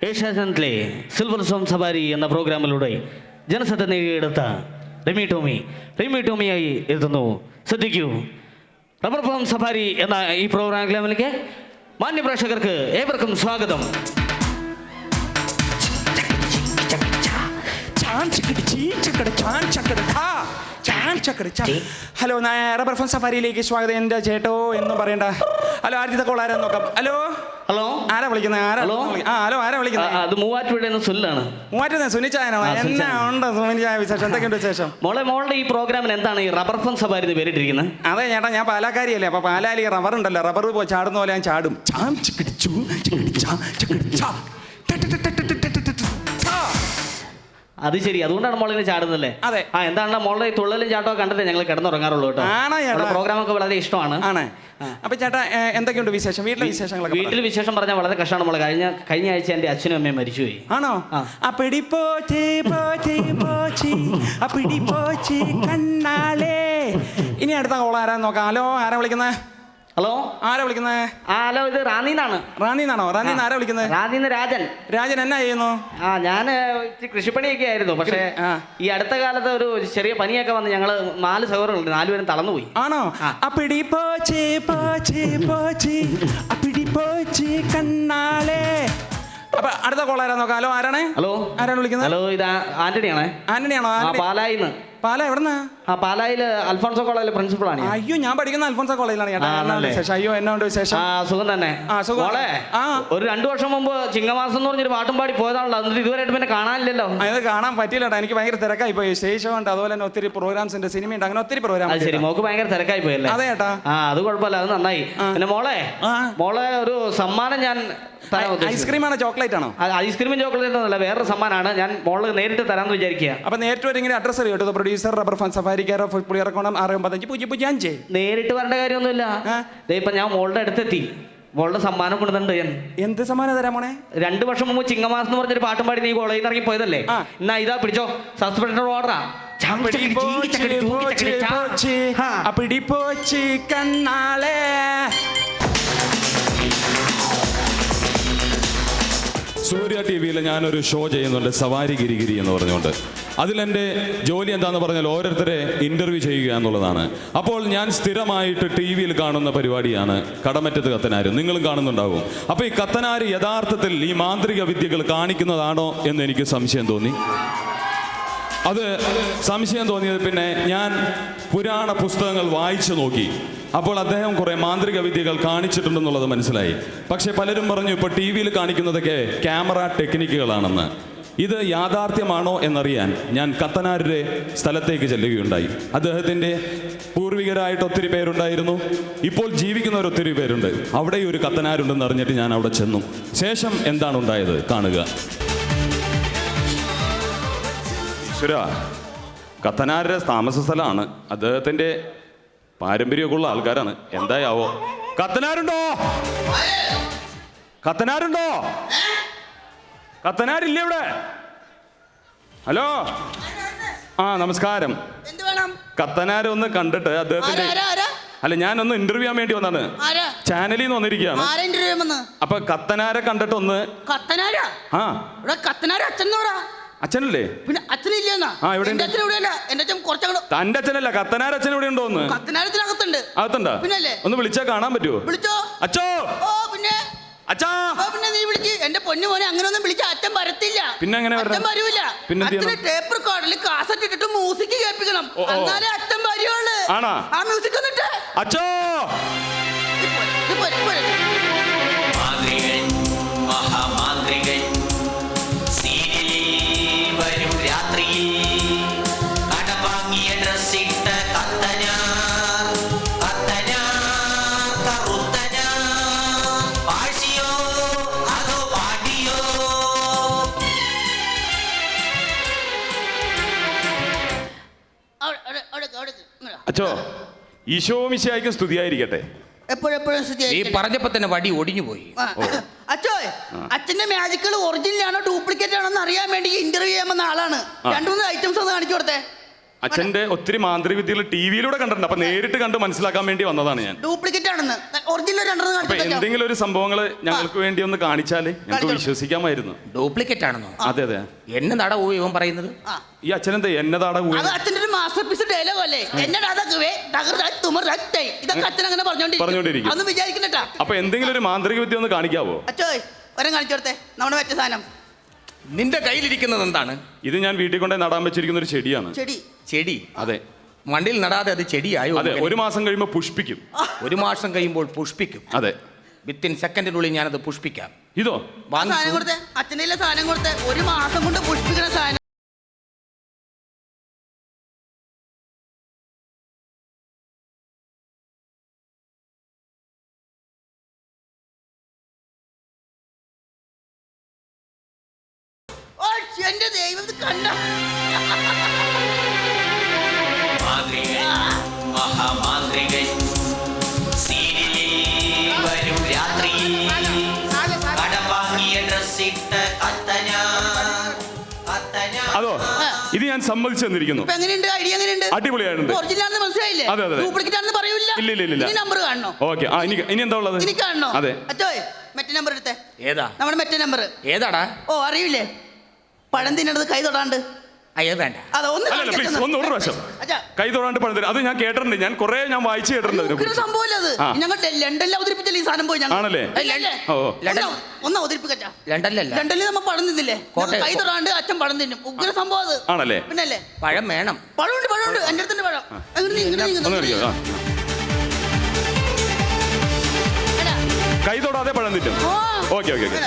ഏഷ്യാനെറ്റിലെ സിൽവർ സോം സവാരി എന്ന പ്രോഗ്രാമിലൂടെ ജനശ്രദ്ധ നേടിയെടുത്ത റിമി ടോമി റിമി ടോമിയായി എത്തുന്നു ശ്രദ്ധിക്കൂ റബ്ബർ ഫോം സഫാരി എന്ന ഈ പ്രോഗ്രാമിലേക്ക് മാന്യ പ്രേക്ഷകർക്ക് ഏവർക്കും സ്വാഗതം ചാൻ ചക്കടി. ചാൻ ചക്കടി. ഹലോ റബ്ബർ ഫോൺ സഫാരിയിലേക്ക് സ്വാഗതം. എന്റെ ചേട്ടോ? എന്ന് പറയണ്ട. ഹലോ ആദ്യത്തെ കോൾ ആരാന്ന് നോക്കാം? ഹലോ? ഹലോ? ആരാ വിളിക്കുന്നത് ആരാ? ഹലോ? ആ ഹലോ ആരാ വിളിക്കുന്നത് അത് മൂവാറ്റുപുഴ എന്ന സുല്ലാണ് മൂവാറ്റുന്ന സുനിച്ചായനോ എന്നാ. ഉണ്ട് സുനിച്ചായ വിശേഷം? എന്തൊക്കെയുണ്ട് വിശേഷം? മോളെ മോളുടെ ഈ പ്രോഗ്രാമിന് എന്താണ് ഈ റബ്ബർ ഫോൺ സഫാരി എന്ന് പേരിട്ടിരിക്കുന്നത് അതെ ചേട്ടാ ഞാൻ പാലാക്കാരിയല്ലേ. അപ്പൊ പാലാലി റബ്ബർ ഉണ്ടല്ലോ. റബ്ബർ പോയി ചാടുന്ന പോലെ ഞാൻ ചാടും. ചാം ചിക്കടിച്ചു ചൂ ചിക്കിടി അത് ശരി. അതുകൊണ്ടാണ് മോളിങ്ങനെ ചാടുന്നല്ലേ അതെ. ആ എന്താണ് മോളുടെ ഈ തുള്ളലും ചാട്ടോ കണ്ടിട്ട് ഞങ്ങൾ കിടന്നുറങ്ങാറുള്ളൂ കേട്ടോ. ആണോ ചേട്ടാ? പ്രോഗ്രാം ഒക്കെ വളരെ ഇഷ്ടമാണ്. ആണ്. അപ്പൊ ചേട്ടാ ഏ, എന്തൊക്കെയുണ്ട് വിശേഷം? വീട്ടിലെ വിശേഷങ്ങളൊക്കെ പറ. വീട്ടിൽ വിശേഷം പറഞ്ഞാൽ വളരെ കഷ്ടമാണ് മോളെ. കഴിഞ്ഞ കഴിഞ്ഞ ആഴ്ച എന്റെ അച്ഛനും അമ്മയും മരിച്ചുപോയി. ആണോ? ആ. അപ്പിടി പോച്ചി പോച്ചി പോച്ചി. അപ്പിടി പോച്ചി ഇനി അടുത്ത കോൾ ആരാന്ന് നോക്കാം. ഹലോ ആരാ വിളിക്കുന്നത് ഹലോ? ആരാ വിളിക്കുന്നത് ആ ഹലോ ഇത് റാന്നിന്നാണ്. റാന്നിന്നാണോ? റാന്നിന്ന് ആരാ വിളിക്കുന്നത് റാന്നിന്ന് രാജൻ. രാജൻ എന്നാ ചെയ്യുന്നു? ആ ഞാൻ കൃഷിപ്പണിയൊക്കെ ആയിരുന്നു. പക്ഷേ ഈ അടുത്ത കാലത്ത് ഒരു ചെറിയ പനിയൊക്കെ വന്ന് ഞങ്ങൾ നാല് സഹോദരങ്ങളുണ്ട്. നാലുപേരും തളർന്നുപോയി. ആണോ. അപ്പിടി പോച്ചി പോച്ചേ പോച്ചി. അപ്പിടി പോച്ചി കണ്ണാളേ. അപ്പൊ അടുത്ത കോൾ ആരാ നോക്കാം? ഹലോ ആരാണ്? ഹലോ. ആരാണ് വിളിക്കുന്നത്? ഹലോ ഇത് ആന്റണിയാണേ. ആന്റണിയാണോ? പാലായിന്ന്. പാല എവിടെന്നാ? ആ പാലായിൽ അൽഫോൺസോ കോളേജിലെ പ്രിൻസിപ്പളാണ്. അയ്യോ ഞാൻ പഠിക്കുന്ന അൽഫോൺസോ കോളേജിലാണ് ചേട്ടാ? വിശേഷം? അയ്യോ എന്നോണ്ട് വിശേഷം? ആ സുഖം തന്നെ. ആ, സുഖം. മോളെ ആ. ഒരു രണ്ടു വർഷം മുമ്പ് ചിങ്ങമാസം എന്ന് പറഞ്ഞൊരു പാട്ടും പാടി പോയതാണല്ലോ. എന്നിട്ട് ഇതുവരെയായിട്ട് പിന്നെ കാണാനില്ലല്ലോ. ആ, ഇത് കാണാൻ പറ്റിയില്ലട്ടാ എനിക്ക് ഭയങ്കര തിരക്കായി പോയി. സ്റ്റേജ് ഷോ ഉണ്ട് അതുപോലെ തന്നെ ഒത്തിരി പ്രോഗ്രാംസ് ഉണ്ട് സിനിമ ഉണ്ട് അങ്ങനെ ഒത്തിരി പ്രോഗ്രാം അത് ശരി. മോക്ക് ഭയങ്കര തിരക്കായി പോയല്ലേ അതെ ചേട്ടാ. ആ അത് കുഴപ്പമില്ല. അത് നന്നായി. പിന്നെ മോളെ ആ. മോളെ ഒരു സമ്മാനം ഞാൻ തരാൻ ഉദ്ദേശിക്കുന്നു. ഐസ്ക്രീം ആണോ ചോക്ലേറ്റ് ആണോ? ആ, ഐസ്ക്രീമും ചോക്ലേറ്റ് ഒന്നുമല്ല. വേറൊരു സമ്മാനമാണ്. ഞാൻ മോൾ നേരിട്ട് തരാമെന്ന് വിചാരിക്കുക. അപ്പൊ നേരിട്ട് ഇങ്ങനെ അഡ്രസ് അറിയോ? പ്രൊഡ്യൂസർ റബ്ബർ ഫൺ സഫാരി ഓഫ് ഇറക്കണം ആറ് ഒമ്പത്തഞ്ച് പൂജ്യം പൂജ്യം അഞ്ച് നേരിട്ട് വരേണ്ട കാര്യമൊന്നുമില്ല. ദേ ഇപ്പൊ ഞാൻ മോളുടെ അടുത്തെത്തി മോളുടെ സമ്മാനം കൊണ്ടുവന്നിട്ടുണ്ട് ഞാൻ എന്ത് സമ്മാനം തരാം മോനെ രണ്ടു വർഷം മുമ്പ് ചിങ്ങമാസം എന്ന് പറഞ്ഞൊരു പാട്ടും പാടി നീ കോളേജിൽ നിന്ന് ഇറങ്ങി പോയതല്ലേ. എന്നാ ഇതാ പിടിച്ചോ സസ്പെൻഡ് ഓർഡറാ കണ്ണാളേ സൂര്യ ടി വിയിൽ ഞാനൊരു ഷോ ചെയ്യുന്നുണ്ട് സവാരി ഗിരിഗിരി എന്ന് പറഞ്ഞുകൊണ്ട് അതിലെന്റെ ജോലി എന്താണെന്ന് പറഞ്ഞാൽ ഓരോരുത്തരെ ഇന്റർവ്യൂ ചെയ്യുക എന്നുള്ളതാണ്. അപ്പോൾ ഞാൻ സ്ഥിരമായിട്ട് ടി വിയിൽ കാണുന്ന പരിപാടിയാണ് കടമറ്റത്ത് കത്തനാര്. നിങ്ങളും കാണുന്നുണ്ടാകും അപ്പോൾ ഈ കത്തനാര് യഥാർത്ഥത്തിൽ ഈ മാന്ത്രിക വിദ്യകൾ കാണിക്കുന്നതാണോ എന്ന് എനിക്ക് സംശയം തോന്നി. അത് സംശയം തോന്നിയത് പിന്നെ ഞാൻ പുരാണ പുസ്തകങ്ങൾ വായിച്ചു നോക്കി. അപ്പോൾ അദ്ദേഹം കുറെ മാന്ത്രിക വിദ്യകൾ കാണിച്ചിട്ടുണ്ടെന്നുള്ളത് മനസ്സിലായി. പക്ഷെ പലരും പറഞ്ഞു ഇപ്പൊ ടി വിയിൽ കാണിക്കുന്നതൊക്കെ ക്യാമറ ടെക്നിക്കുകളാണെന്ന്. ഇത് യാഥാർത്ഥ്യമാണോ എന്നറിയാൻ ഞാൻ കത്തനാരുടെ സ്ഥലത്തേക്ക് ചെല്ലുകയുണ്ടായി. അദ്ദേഹത്തിന്റെ പൂർവികരായിട്ട് ഒത്തിരി പേരുണ്ടായിരുന്നു. ഇപ്പോൾ ജീവിക്കുന്നവർ ഒത്തിരി പേരുണ്ട്. അവിടെ ഒരു കത്തനാരുണ്ടെന്ന് അറിഞ്ഞിട്ട് ഞാൻ അവിടെ ചെന്നു. ശേഷം എന്താണ് ഉണ്ടായത്? കാണുക. ഈശ്വരാ കത്തനാരുടെ താമസ സ്ഥലമാണ്. അദ്ദേഹത്തിന്റെ പാരമ്പര്യമൊക്കെ ഉള്ള ആൾക്കാരാണ്. എന്തായാവോ? കത്തനാരുണ്ടോ? കത്തനാരുണ്ടോ? കത്തനാരില്ലേ ഇവിടെ? ഹലോ? ആ നമസ്കാരം. കത്തനാരെ ഒന്ന് കണ്ടിട്ട് അദ്ദേഹത്തിന്റെ അല്ല ഞാനൊന്ന് ഇന്റർവ്യൂ ചെയ്യാൻ വേണ്ടി വന്നാണ് ചാനലിൽ നിന്ന് വന്നിരിക്കുകയാണ്. അപ്പൊ കത്തനാരെ കണ്ടിട്ട് ഒന്ന് ആ. അച്ഛനല്ലേ? പിന്നെ അച്ഛനില്ലെന്നാ തന്റെ അച്ഛനല്ല കത്തനാര അച്ഛൻ ഇവിടെ ഉണ്ടോ ഒന്ന് അകത്തുണ്ട്? പിന്നെ ഒന്ന് വിളിച്ചാ കാണാൻ പറ്റുമോ വിളിച്ചോ. അച്ഛോ പിന്നെ? അച്ഛാ. ഓ പിന്നെ നീ വിളിക്ക്. എന്റെ പൊന്നു മോനെ അങ്ങനെ ഒന്നും വിളിച്ച അച്ഛൻ വരത്തില്ല പിന്നെ എങ്ങനെ വരണം? അച്ഛൻ വരൂല. പിന്നെ എന്ത് അച്ഛന് ചെയ്യണം? ടേപ്പ് റെക്കോർഡിൽ കാസറ്റ് ഇട്ടിട്ട് മ്യൂസിക് കേൾപ്പിക്കണം. ഓ, ഓ. എന്നാലേ അച്ഛൻ വരുവുള്ളു ആണോ? ആ മ്യൂസിക് എന്നിട്ട് അച്ചോ മാന്ത്രികൻ മഹാമാന്ത്രികൻ ഈശോ മിശിയായിക്കും സ്തുതിയായിരിക്കട്ടെ. എപ്പോഴെപ്പോഴും നീ പറഞ്ഞപ്പോ തന്നെ വടി ഒടിഞ്ഞു പോയി അച്ഛോ അച്ഛന്റെ മാജിക്കുകൾ ഒറിജിനൽ ആണോ ഡ്യൂപ്ലിക്കേറ്റ് ആണോ എന്ന് അറിയാൻ വേണ്ടി ഇന്റർവ്യൂ ചെയ്യാൻ വന്ന ആളാണ്. രണ്ടു മൂന്ന് ഐറ്റംസ് ഒന്ന് കാണിച്ചു കൊടുത്തേ. അച്ഛന്റെ ഒത്തിരി മാന്ത്രിക വിദ്യകൾ ടി വിയിലൂടെ കണ്ടിട്ടുണ്ട്. അപ്പൊ നേരിട്ട് കണ്ട് മനസ്സിലാക്കാൻ വേണ്ടി വന്നതാണ് ഞാൻ. ഡ്യൂപ്ലിക്കേറ്റ് ആണെന്ന്. ഒറിജിനൽ രണ്ടെന്ന് അപ്പൊ കാണിച്ചു എന്തെങ്കിലും ഒരു സംഭവങ്ങൾ ഞങ്ങൾക്ക് വേണ്ടി ഒന്ന് കാണിച്ചാലേ? ഞങ്ങൾക്ക് വിശ്വസിക്കാമായിരുന്നു. ഡ്യൂപ്ലിക്കേറ്റ് ആണെന്നോ? അതെ അതെ. എന്നെ നട പോയി ഇവൻ പറയുന്നത്? ആ. ഈ അച്ഛനെന്താ എന്നതാടാ ഊഴ അത് അച്ഛന്റെ ഒരു മാസ്റ്റർ പീസ് ഡയലോഗ് അല്ലേ? എന്നെ അതൊക്കെ ഇതൊക്കെ അച്ഛൻ അങ്ങനെ പറഞ്ഞോണ്ടിരിക്കും. പറഞ്ഞോണ്ടിരിക്കും. അതൊന്നും വിചാരിക്കണ്ടാ അപ്പൊ എന്തെങ്കിലും ഒരു മാന്ത്രിക വിദ്യ ഒന്ന് കാണിക്കാവോ? അച്ഛോ ഒരം കാണിച്ചു കൊടുത്തേ നമ്മുടെ മറ്റേ സാധനം. നിന്റെ കയ്യിലിരിക്കുന്നത് എന്താണ്? ഇത് ഞാൻ വീട്ടിൽ കൊണ്ടേ നടാൻ വെച്ചിരിക്കുന്ന ഒരു ചെടിയാണ്. ചെടി. ചെടി? അതെ. മണ്ണിൽ നടാതെ അത് ചെടിയായോ? അതെ ഒരു മാസം കഴിയുമ്പോൾ പുഷ്പിക്കും. ഒരു മാസം കഴിയുമ്പോൾ പുഷ്പിക്കും. അതെ. വിത്തിൻ സെക്കൻഡിനുള്ളിൽ ഞാനത് പുഷ്പിക്കാം. ഇതോ? സാധനം കൊടുത്ത്. അച്ഛനെ സാധനം കൊടുത്ത്? ഒരു മാസം കൊണ്ട് പുഷ്പിക്കുന്ന സാധനം. ദൈവം കണ്ട. മാന്ത്രികൻ മഹാമാന്ത്രികൻ സീരിയലിൽ വരും കടം വാങ്ങിയ ഡ്രസ്സിട്ട് അതോ ഇത് ഞാൻ സമ്മതിച്ചു തന്നിരിക്കുന്നു ഇപ്പൊ എങ്ങനെയുണ്ട്? ഐഡിയ എങ്ങനെയുണ്ട്? ഒറിജിനൽ മനസ്സിലായില്ലേ? അതെ. ഡ്യൂപ്ലിക്കേറ്റ് ആണെന്ന് പറയൂല. ഇല്ല, ഇല്ല, നമ്പർ കാണണോ? ഓക്കെ. ആ ഇനി ഇനി എന്താ ഉള്ളത്? ഇനി കാണണോ? അതെ. അച്ഛോ മറ്റേ നമ്പർ എടുത്തേ. ഏതാ? നമ്മുടെ മറ്റേ നമ്പർ ഏതാടാ? ഓ അറിയില്ലേ? പഴം തിന്നണത് കൈ തൊടാണ്ട്. അയ്യോ വേണ്ട. അതെ ഒന്ന് അല്ലല്ല പ്ലീസ് കാണിക്കട്ടെ ഒന്ന്. ഒരു പ്രാവശ്യം. അച്ഛാ. കൈ തൊടാണ്ട് പണിതരും അത് ഞാൻ കേട്ടിട്ടുണ്ട്. ഞാൻ കുറേ ഞാൻ വായിച്ചു കേട്ടിട്ടുണ്ട് അതിനെ ഉഗ്ര സംഭവമല്ലേ അത്. ആ. ഞങ്ങൾ ലണ്ടനിൽ അവതരിപ്പിച്ചല്ലേ ഈ സാധനം പോയി ഞങ്ങൾ? ആണല്ലേ? അല്ലല്ലേ? ഓ, ഓ. ഒന്ന് ഒന്ന് അവതരിപ്പിക്കച്ചാ ലണ്ടനിലല്ല. ലണ്ടനിൽ നമ്മൾ പഴം തിന്നില്ലേ? കോട്ടയം. കൈ തൊടാണ്ട് അച്ഛൻ പഴം തിന്നും. ഉഗ്ര സംഭവം അത്. ആണല്ലേ? പിന്നല്ലേ? പഴം വേണം. പഴമുണ്ട് പഴമുണ്ട്. അടുത്തുണ്ട് പഴം. ഇങ്ങനെ ഒന്ന് കാണിക്കോ ആ. കൈ തൊടാതെ പഴം ഓ. Okay okay okay.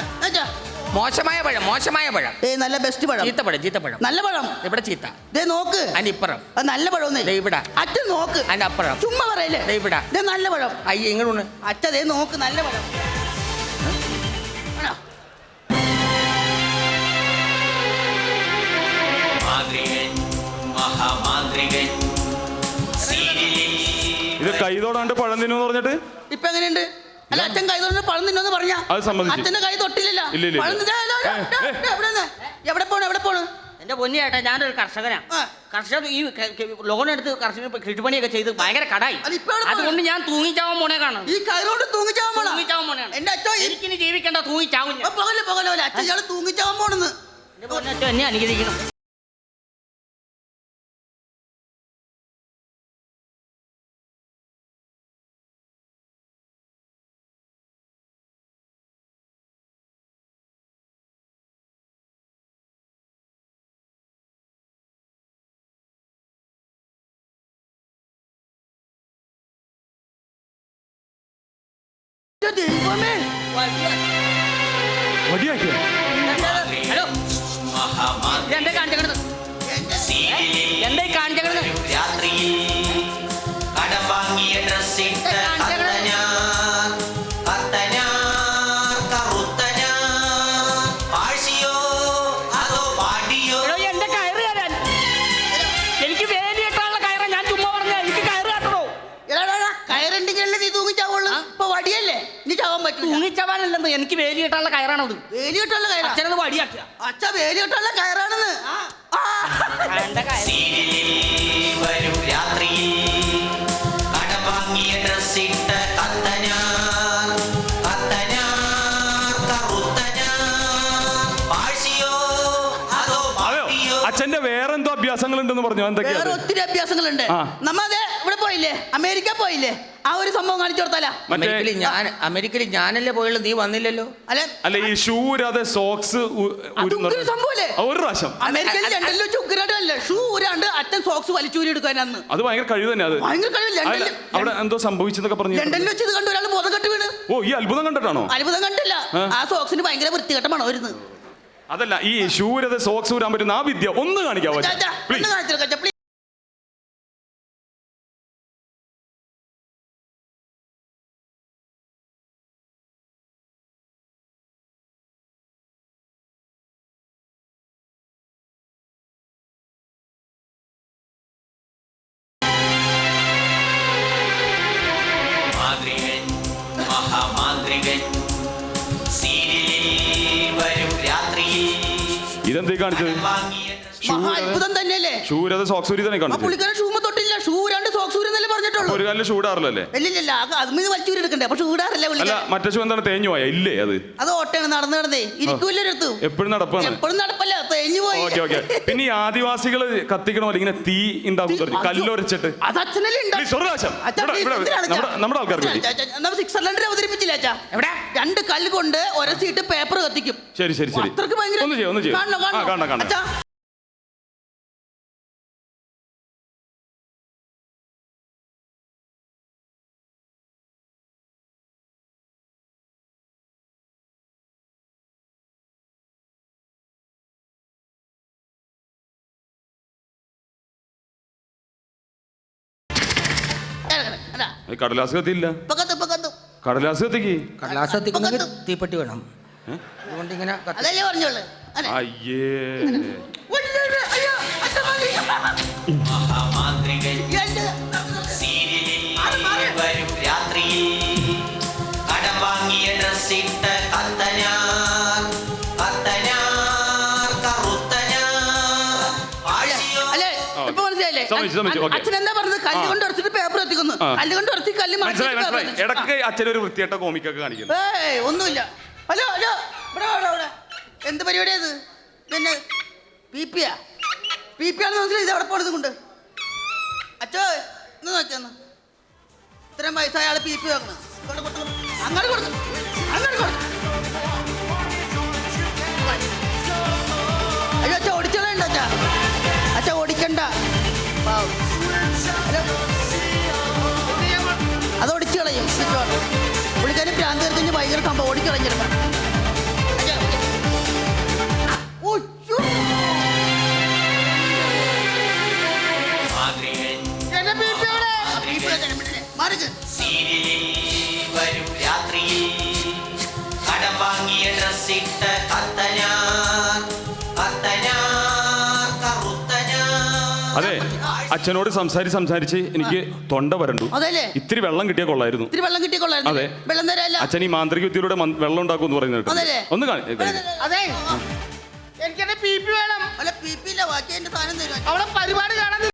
മോശമായ പഴം മോശമായ പഴം. ഏ നല്ല ബെസ്റ്റ് പഴം. ചീത്തപ്പഴം പഴം നല്ല പഴം. ഇവിടെ ചീത്ത. ദേ നോക്ക്. അനിപ്പറം ഇപ്പുറം അത് നല്ല പഴം ദേ ഇവിടെ. അച്ഛൻ നോക്ക്. അതിന്റെ അപ്പുറം ചുമ്മാ പറയല്ലേ? ദേ ഇവിടെ. ദേ നല്ല പഴം. അയ്യ ഇങ്ങോട്ട് അച്ഛ ദേ നോക്ക് നല്ല പഴം. മാന്ത്രികൻ മഹാമാന്ത്രികൻ സീരിയലിൽ ഇത് കൈ തൊടാണ്ട് പഴം തിന്നു പറഞ്ഞിട്ട്? ഇപ്പൊ എങ്ങനെയുണ്ട് അല്ല അച്ഛൻ കൈ തൊട്ട് പഴം തിന്നോന്ന് പറഞ്ഞ. അത് സമ്മതിച്ചു. അച്ഛന്റെ കൈ തൊട്ടില്ലല്ലോ. ഇല്ല, പഴം എവിടെ നിന്ന്? എവിടെ പോണു എവിടെ പോണു? എന്റെ പൊന്നിയേട്ടാ ഞാനൊരു കർഷകനാ ആ. കർഷകർ ഈ ലോൺ എടുത്ത് കർഷകർ ഇപ്പൊ കൃഷിപ്പണിയൊക്കെ ചെയ്ത് ഭയങ്കര കടായി. എവിടെ പോയി? അതുകൊണ്ട് ഞാൻ തൂങ്ങിച്ചാവാൻ പോണേക്കാണ് ഈ കൈകൊണ്ട് തൂങ്ങിച്ചാവാൻ പോണോ? തൂങ്ങിച്ചാവാൻ പോണേക്കാണ് എന്റെ അച്ഛൻ ഈ- എനിക്കിനി ജീവിക്കണ്ട തൂങ്ങിച്ചാവും ഞാൻ ഓ, പോകല്ലേ പോകല്ലേ അച്ഛൻ ഇയാൾ തൂങ്ങിച്ചാവാൻ പോണെന്ന്. എന്റെ പൊന്നച്ഛൻ എന്നെ അനുഗ്രഹിക്കണം ദൈവമേ. മടിയാക്കിയോ വേലി കെട്ടുള്ള കയറാ. അച്ഛനത് വടിയാക്കിയ അച്ഛ വേലി കെട്ടുള്ള കയറാണെന്ന്. വരും രാത്രിയിൽ കടം വാങ്ങിയ ഡ്രസ്സിട്ട് കത്തനാർ കത്തനാർ കറുത്തനാർ. പാഴ്സിയോ അതോ അതെയോ? പാടിയോ അച്ഛന്റെ വേറെന്തോ അഭ്യാസങ്ങൾ ഉണ്ടെന്ന് പറഞ്ഞു? എന്തൊക്കെയാ വേറെ അത്? ഒത്തിരി അഭ്യാസങ്ങളുണ്ട്. ആ. നമ്മ അതെ പോയില്ലേ? അമേരിക്ക പോയില്ലേ? ആ ഒരു സംഭവം കാണിച്ചു കൊടുത്താലാ. അമേരിക്കയിൽ ഞാൻ അമേരിക്കയിൽ ഞാനല്ലേ പോയുള്ളൂ? നീ വന്നില്ലല്ലോ? അല്ലെ അല്ല ഈ ഷൂ ഇരാതെ സോക്സ് സംഭവല്ലേ? ഒരു പ്രാവശ്യം. അമേരിക്കയിൽ ലണ്ടനിൽ വെച്ച് ഉഗ്രനായിട്ടല്ലേ ഷൂ ഊരാണ്ട് അച്ഛൻ സോക്സ് വലിച്ചൂരി എടുക്കാനാന്ന് അത് ഭയങ്കര കഴിവ് തന്നെ അത്. ഭയങ്കര കഴിവ്. ലണ്ടനിൽ അവിടെ എന്തോ സംഭവിച്ചെന്നൊക്കെ പറഞ്ഞു ലണ്ടനിൽ വെച്ച് ഇത് കണ്ട് ഒരാൾ ബോധം കെട്ട് വീണ്. ഓ ഈ അത്ഭുതം കണ്ടിട്ടാണോ? അത്ഭുതം കണ്ടില്ല ആ. സോക്സിന് ഭയങ്കര വൃത്തികെട്ട മണമായിരുന്നു അതല്ല ഈ ഷൂരത് സോക്സ് ഊരാൻ പറ്റുന്ന ആ വിദ്യ ഒന്ന് കാണിക്കാവോ? പ്ലീസ് കാണിച്ചത്? മഹാ അത്ഭുതം തന്നെയല്ലേ ഷൂരത് സോക്സൂരി തന്നെ ആ കാണിച്ചു പുള്ളിക്കാരൻ ഷൂമ തൊട്ടില്ല ഷൂ പറഞ്ഞിട്ടുള്ളൂ ഒരു കാലിൽ ഷൂടാറില്ലല്ലേ ഇല്ലില്ല അത് മീത് വലിച്ചൂരി എടുക്കണ്ടേ? അപ്പൊ ഷൂടാറല്ലേ അല്ല പുള്ളിക്കാരൻ മറ്റേ ഷൂ എന്താണ് തേഞ്ഞു പോയാ? ഇല്ലേ അത്? അത് ഓട്ടയാണ് നടന്നു നടന്നേ. ഇരിക്കൂല്ലോ എപ്പോഴും നടപ്പാണ്. എപ്പോഴും നടപ്പല്ല തേഞ്ഞു പോയി. Okay okay. പിന്നെ ഈ ആദിവാസികൾ കത്തിക്കണ പോലെ ഇങ്ങനെ തീ ഉണ്ടാക്കും കല്ലൊരച്ചിട്ട്. അത് അച്ഛനല്ലേ ഉണ്ടാ- Please, ഒരു പ്രാവശ്യം. അച്ഛാ, ഇവിടെ- please, ഇവിടെ നമ്മുടെ- നമ്മുടെ ആൾക്കാർക്ക് വേണ്ടി. അച്ഛാ, അച്ഛാ, നമ്മൾ സിക്സർലൻഡിൽ അവതരിപ്പിച്ചില്ല അച്ഛാ? എവിടെ? രണ്ട് കല്ല് കൊണ്ട് ഒരസിട്ട് പേപ്പർ കത്തിക്കും. ശരി ശരി ശരി. അത്രയ്ക്ക് ഭയങ്കര ഒന്ന് ചെയ്യോ ഒന്ന് ചെയ്യോ. കാണണം ആ കാണണോ? കാണാം കാണാം അച്ഛാ, കടലാസ് കത്തിയില്ല? ഇപ്പൊ കത്തും, കടലാസ് കത്തിക്ക്? കടലാസ് കത്തിക്കുന്നെങ്കിൽ തീപ്പെട്ടി വേണം. അതുകൊണ്ട് ഇങ്ങനെ കത്തി- അതല്ലേ പറഞ്ഞോളൂ അതെ. അയ്യേ. ഉള്ളിൽ, അയ്യോ, അച്ഛാ, മതി. മഹാമാന്ത്രികൻ എന്റെ- ഓക്കേ. അച്ഛൻ എന്താ പറഞ്ഞത് കല്ല് കൊണ്ട് ഉറച്ചിട്ട് പേപ്പർ എത്തിക്കുന്നു കല്ല് കൊണ്ട് ഉറച്ച് കല്ല് മനസ്സിലായി മനസ്സിലായി. ഇടയ്ക്ക്. അച്ഛനൊരു വൃത്തിയായിട്ട കോമിക്കൊക്കെ കാണിക്കുന്നു. ഏയ് ഒന്നുമില്ല. Hello hello. ഇവിടെ ഇവിടെ ഇവിടെ എന്ത് പരിപാടിയാ ഇത് പിന്നെ പി പി ആ പി പി ആണെന്ന് മനസ്സിലായി. ഇത് എവിടെ പോണത് കൊണ്ട് അച്ഛോ ഇന്ന് നോക്കിയെന്ന് ഇത്രയും വയസ്സായ ആൾ പി പി വെക്കണം ഇങ്ങോട്ട് കൊടുത്തു. അങ്ങോട്ട് കൊടുത്തു. അങ്ങോട്ട് കൊടുത്തു. ഭ്രാന്ത് കഴിഞ്ഞ് ഭയങ്കര സംഭവം. അച്ഛനോട് സംസാരിച്ച് സംസാരിച്ച് എനിക്ക് തൊണ്ട വരണ്ടു. അതല്ലേ? ഇത്തിരി വെള്ളം കിട്ടിയ കൊള്ളായിരുന്നു. ഇത്തിരി വെള്ളം കിട്ടിയ കൊള്ളായിരുന്നു. അതെ. വെള്ളം തരാല്ല അച്ഛൻ ഈ മാന്ത്രിക വിദ്യയിലൂടെ മൻ- വെള്ളം ഉണ്ടാക്കും എന്ന് പറയുന്നത് അതല്ലേ? കേട്ടോ. ഒന്ന് കാണി അതെ. എനിക്കെന്നെ പി പി വേണം. അല്ല പി പി ഇല്ല. ബാക്കി എന്റെ സാധനം തരും പരിപാടി കാണാൻ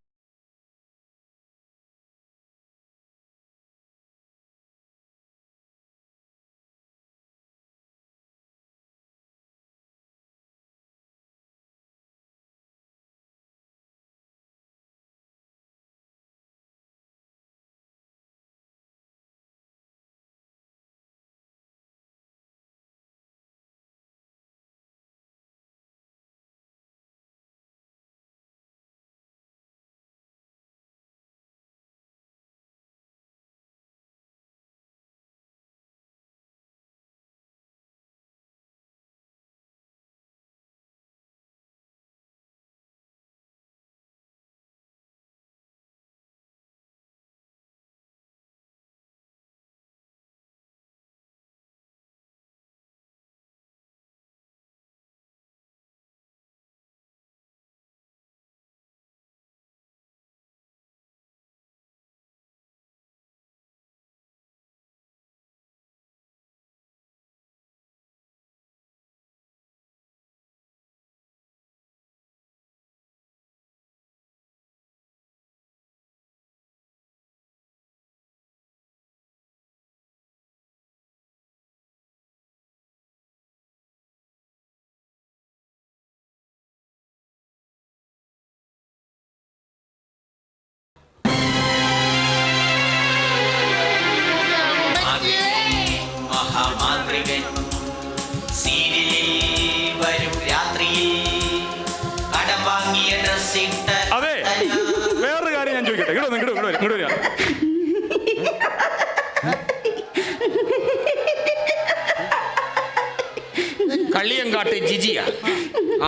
കള്ളിയങ്കാട്ട് ജിജിയ.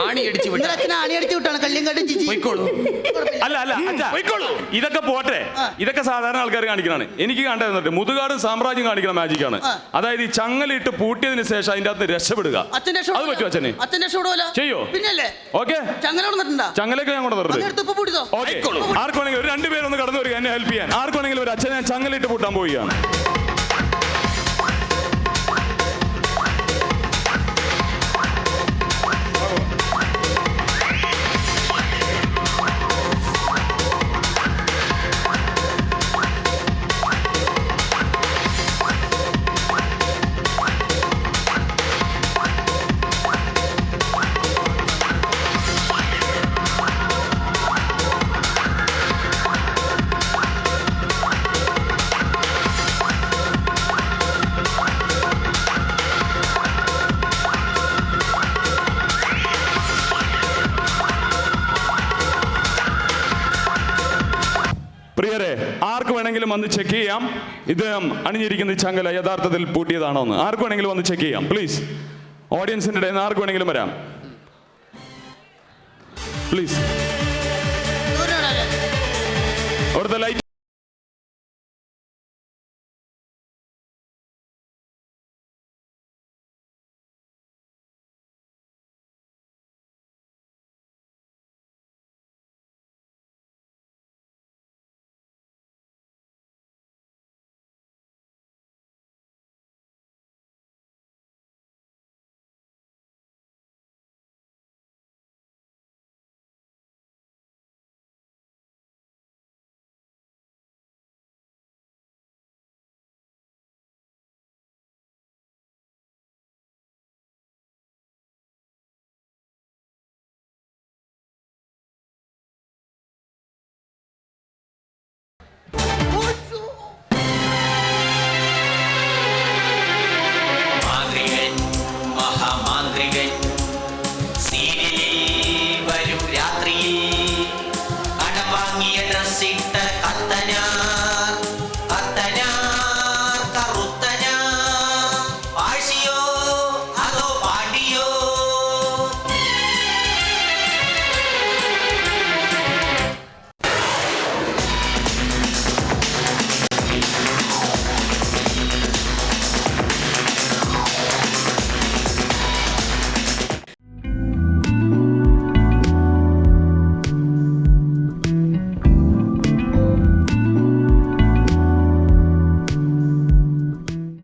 ആണി അടിച്ചു വിട്ട നിങ്ങളുടെ അച്ഛനെ ആണി വിട്ടാണ്? ജിജി. പോയിക്കോളൂ. അല്ല അല്ല അച്ഛാ ഇതൊക്കെ പോട്ടെ. ഇതൊക്കെ സാധാരണ ആൾക്കാർ കാണിക്കണാണ്. എനിക്ക് കണ്ടത് മുതുകാട് സാമ്രാജ്യം കാണിക്കുന്ന മാജിക്കാണ് ആ. അതായത് ഈ ചങ്ങലിട്ട് പൂട്ടിയതിന് ശേഷം അതിന്റെ അകത്ത് രക്ഷപ്പെടുക. അച്ഛന്റെ അത് പറ്റുമോ അച്ഛനെ? അച്ഛന്റെ ഷൂടോല ചെയ്യോ? പിന്നല്ലേ ഓക്കെ. ചങ്ങല കൊടുത്തിട്ടുണ്ടാ ചങ്ങലൊക്കെ ഞാൻ കൊണ്ടു ആർക്കുവാണെങ്കിൽ ഇപ്പൊ ഓക്കെ. ഒരു രണ്ടുപേരൊന്ന് കടന്നു വരിക എന്നെ ഹെൽപ്പ് ചെയ്യാൻ. ആർക്കുവാണെങ്കിൽ ഒരു അച്ഛനെ ചങ്ങലിട്ട് പൂട്ടാൻ പോവുകയാണ്. വന്ന് ചെക്ക് ചെയ്യാം. ഇത് അണിഞ്ഞിരിക്കുന്ന ചങ്ങല യഥാർത്ഥത്തിൽ പൂട്ടിയതാണോ എന്ന്. ആർക്ക് വേണമെങ്കിലും വന്ന് ചെക്ക് ചെയ്യാം. പ്ലീസ് ഓഡിയൻസിന്റെ ഇടയിൽ നിന്ന് ആർക്ക് വേണമെങ്കിലും വരാം. പ്ലീസ് അവിടുത്തെ ലൈറ്റ്